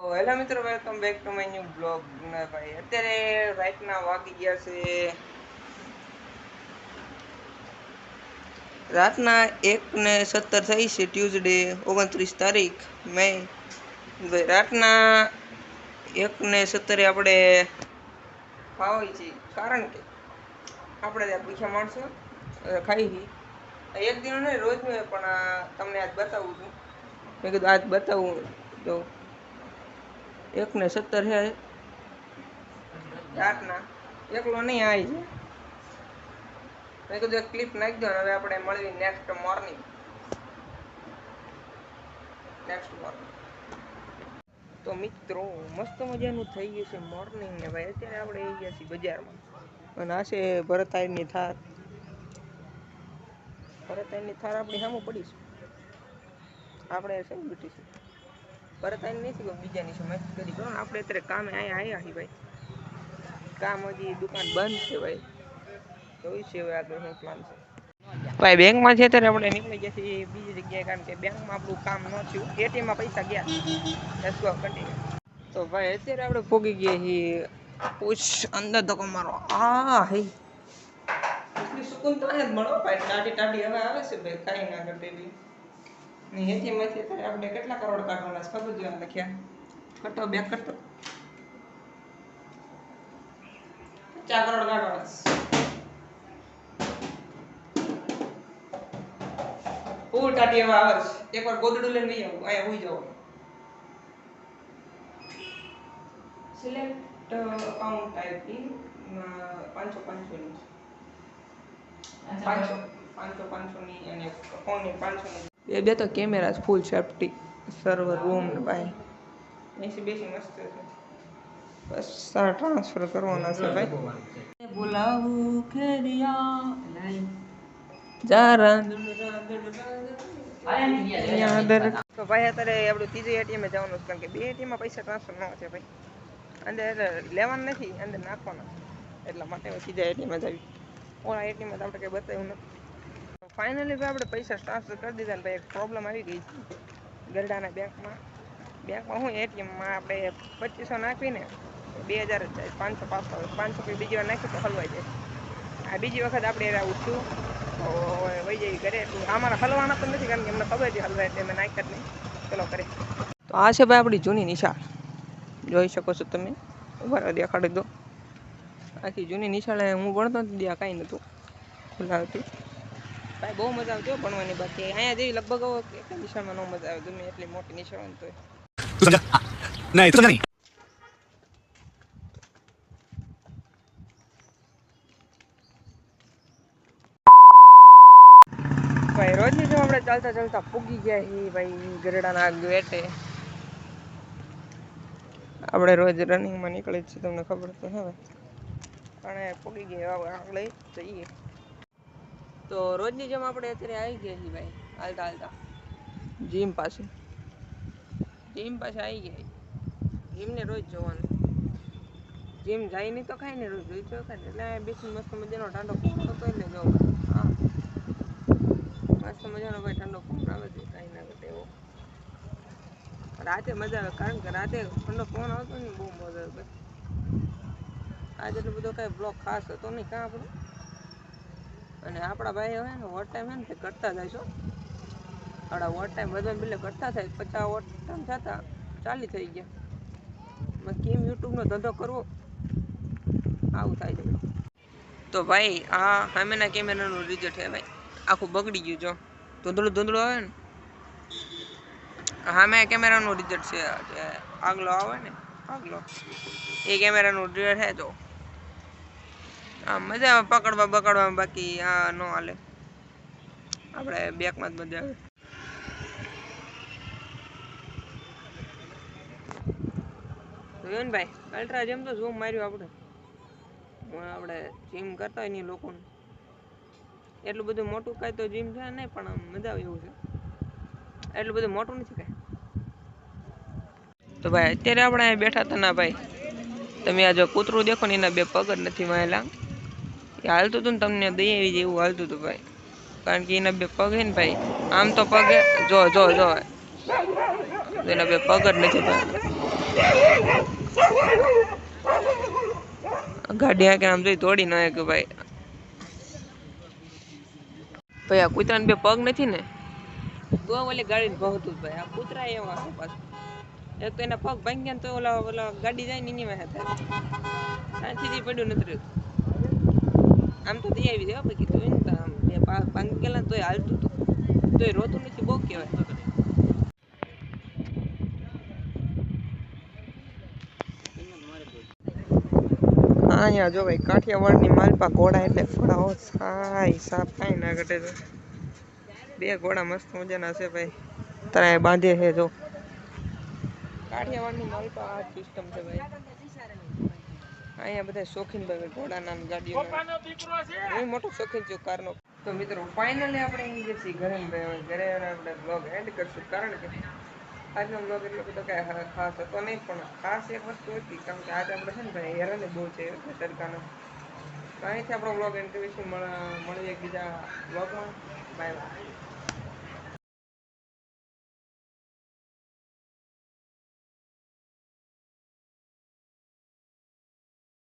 Hello મિત્રો welcome back to my new blog ભાઈ અત્યારે રાતના વાગી ગયા છે. રાતના એક ને સત્તર થઈ છે ટ્યુઝડે ઓગણત્રીસ તારીખ મે ભાઈ રાતના એક ને સત્તરે આપણે ખાવી છે. કારણ કે આપણે ત્યાં પૂછ્યા માણસો ખાઈ છે એક દિન નહીં, રોજ પણ તમને આજ બતાવું છું. મેં કીધું આજ બતાવું તો એક ને સત્તર છે. રાતના એકલો નહીં આવી છે. મેં કીધું એક ક્લિપ નાખી દો હવે આપણે મળવી નેક્સ્ટ મોર્નિંગ નેક્સ્ટ મોર્નિંગ તો મિત્રો, મસ્ત મજાનું થઈ ગયું છે મોર્નિંગ ને ભાઈ. અત્યારે આપણે આવી ગયા છીએ બજારમાં. અને આ છે ભરતાઈની થાર. ભરતાઈની થાર આપણી સામે પડી છે. આપણે સેલિબ્રિટી છે. ભરતાઈ નથી કોઈ બીજાની શું મસ્ત કરી ગયો. આપણે અત્યારે કામે અહીંયા આવ્યા છીએ ભાઈ. કામ હજી દુકાન બંધ છે ભાઈ. જોઈ છે હવે આગળ શું પ્લાન છે. ભાઈ, બેંકમાં છે ત્યારે આપણે નીકળી ગયા છીએ બીજી જગ્યાએ, કારણ કે બેંકમાં આપણું કામ ન થયું. એટીએમમાં પૈસા ગયા. ગો કન્ટિન્યુ તો ભાઈ, અત્યારે આપણે પોગી ગયા છીએ. પૂછ અંદર ધક્કો મારો. આ, હે. સુકુન તો અહીંયા મળો ભાઈ. ટાટી ટાટી હવે આવે છે ભાઈ. કાંઈ ના કરે ને એટીએમમાંથી અત્યારે આપણે કેટલા કરોડ કાઢવાના છે? ખબર જોવા લખ્યા. કટો બે કટો ચાર કરોડ કાઢવાના છે. ફૂલ ટાટી આવે છે. એકવાર ગોદડું લઈને નહીં આવું. અહીંયા સિલેક્ટ અકાઉન્ટ ટાઈપ ઇન પાંચસો પાંચસોની. પાંચસો પાંચસો પાંચસોની અને ફોનની પાંચસોની એ બે તો camera full safety server room ને ભાઈ એસી બેસી મસ્ત છે. બસ સારા ટ્રાન્સફર કરવાના છે ભાઈ. બોલાવું ખેરિયા જા રાંધણ રાંધણ તો ભાઈ અત્યારે આપણું ત્રીજું એટીએમ જવાનું છે કારણ કે બે એટીએમમાં પૈસા ટ્રાન્સફર ન છે ભાઈ. અંદર લેવાનું નથી અંદર નાખવાના. એટલા માટે ત્રીજા એટીએમ જ આવી. ઓલા એટીએમમાં આપણે કઈ બતાવ્યું નથી. ફાઇનલી ભાઈ આપણે પૈસા ટ્રાન્સફર કરી દીધા ને ભાઈ એક પ્રોબ્લેમ આવી ગઈ ગરડાના બેંકમાં. બેંકમાં શું એટીએમમાં આપણે પચીસો નાખીને બે હજાર જ જાય. પાંચસો પાંચસો પાંચસો પછી બીજી વાર નાખી તો હલવાઈ જાય. આ બીજી વખત આપણે એને છું તો વહી જઈ ઘરે. એટલું અમારા હલવાના પણ નથી કારણ કે એમને ખબર છે હલવાય એટલે મેં નાખ્યા જ નહીં. ચલો કરે તો આ છે ભાઈ આપણી જૂની નિશાળ. જોઈ શકો છો તમે. ઊભા દેખાડી દો. આખી જૂની નિશાળે હું ભણતો નથી ત્યાં કાંઈ નહોતું. ખુલ્લા હતી ભાઈ બહુ મજા આવતી ભણવાની બાકી. અહીંયા જેવી લગભગ એક નિશાળમાં ન મજા આવે તમે એટલી મોટી નિશાળ તો નહીં તો નહીં. ભાઈ રોજની જેમ આપણે ચાલતા ચાલતા પૂગી ગયા છીએ ભાઈ ગરડાના ગેટે. આપણે રોજ રનિંગ રનિંગમાં નીકળીએ છે તમને ખબર તો હે ભાઈ. પણ પૂગી ગયા આગળ જઈએ. તો રોજની જેમ આપણે અત્યારે આવી ગયા છીએ ભાઈ હાલતા હાલતા. જીમ પાસે જીમ પાસે આવી ગયા જીમને રોજ જોવાનું. જીમ જાય નહીં તો ખાય ને રોજ જોઈ તો ખાય એટલે બેસી મસ્ત મજાનો ઠંડો પવન હતો એટલે જો હા. મસ્ત મજાનો ભાઈ ઠંડો પવન આવે છે કાંઈ ના ઘટે એવો. રાતે મજા આવે કારણ કે રાતે ઠંડો ફોન આવતો ને બહુ મજા આવે. ભાઈ આજે એટલો બધો કાંઈ બ્લોક ખાસ હતો નહીં કાં આપણો? અને આપણા ભાઈ હવે ને વોટ ટાઈમ હે ને તે કરતા જાય છો આપણા વોટ ટાઈમ વધવા બિલે કરતા થાય. પચાસ વોટ ટાઈમ થતા ચાલી થઈ ગયા. કેમ યુટ્યુબનો ધંધો કરવો? આવું થાય છે. તો ભાઈ, આ સામેના કેમેરાનું રિઝલ્ટ છે ભાઈ. આખું બગડી ગયું જો. ધૂંધળું ધૂંધળું આવે ને. સામે કેમેરાનું રિઝલ્ટ છે. આગલો આવે ને, આગલો. એ કેમેરાનું રિઝલ્ટ છે જો. આ મજા આવે, પકડવા બકડવા બાકી આ ન હાલે. આપણે બેકમાં જ મજા આવે. જોયું ભાઈ અલ્ટ્રા જેમ તો ઝૂમ માર્યું આપણે આપણે જીમ કરતા હોય ને લોકોને. એટલું બધું મોટું કાંઈ તો જીમ છે નહીં, પણ મજા આવે એવું છે. એટલું બધું મોટું નથી કાંઈ. તો ભાઈ, અત્યારે આપણે અહીંયા બેઠા હતા ના ભાઈ. તમે આ જો કૂતરું દેખો ને એના બે પગ જ નથી માયેલા એ હાલતું હતું ને તમને દઈ આવી જેવું હાલતું હતું ભાઈ. કારણ કે એના બે પગ હે ને ભાઈ. આમ તો પગ જો જો જો. એના બે પગ જ નથી ભાઈ. ગાડી આ કે આમ જોઈ તોડી ન કે ભાઈ. ભાઈ, આ કૂતરાને બે પગ નથી ને? તો ઓલી ગાડી ને જ ભાઈ. આ કૂતરા એવા છે પાછું. એક તો એના પગ ભાંગ્યા ગયા તો ઓલા ઓલા ગાડી જાય ને એની વાહે થાય. પડ્યું નથી રહ્યું. આમ તો દઈ આવી દે હો બાકી તો તો આમ બે ભાંગી ગયેલા તોય હાલતું હતું. તોય રોતું નથી, બહુ કહેવાય. અહીંયા જો ભાઈ, કાઠિયાવાડની માલપા ઘોડા એટલે ઘોડાઓ સાય સાફ કાંઈ ના ઘટે તો બે ઘોડા મસ્ત મજાના છે ભાઈ. તારા બાંધે છે, જો. કાઠિયાવાડની માલપા આ સિસ્ટમ છે ભાઈ. અહીંયા બધા શોખીન ભાઈ ઘોડાના ગાડીઓ હું મોટો શોખીન છું કારનો. તો મિત્રો ફાઇનલી આપણે અહીં જે છીએ ઘરે ભાઈ ઘરે આપણે બ્લોગ એન્ડ કરશું. કારણ કે આજનો બ્લોગ એટલો બધો કાંઈ ખાસ હતો નહીં પણ ખાસ એક વસ્તુ હતી. કારણ કે આજે આપણે છે ને ભાઈ હેરાન બહુ છે સરકારનો. તો અહીંથી આપણો બ્લોગ એન્ડ કરીશું. મળીએ બીજા બ્લોગમાં બાય બાય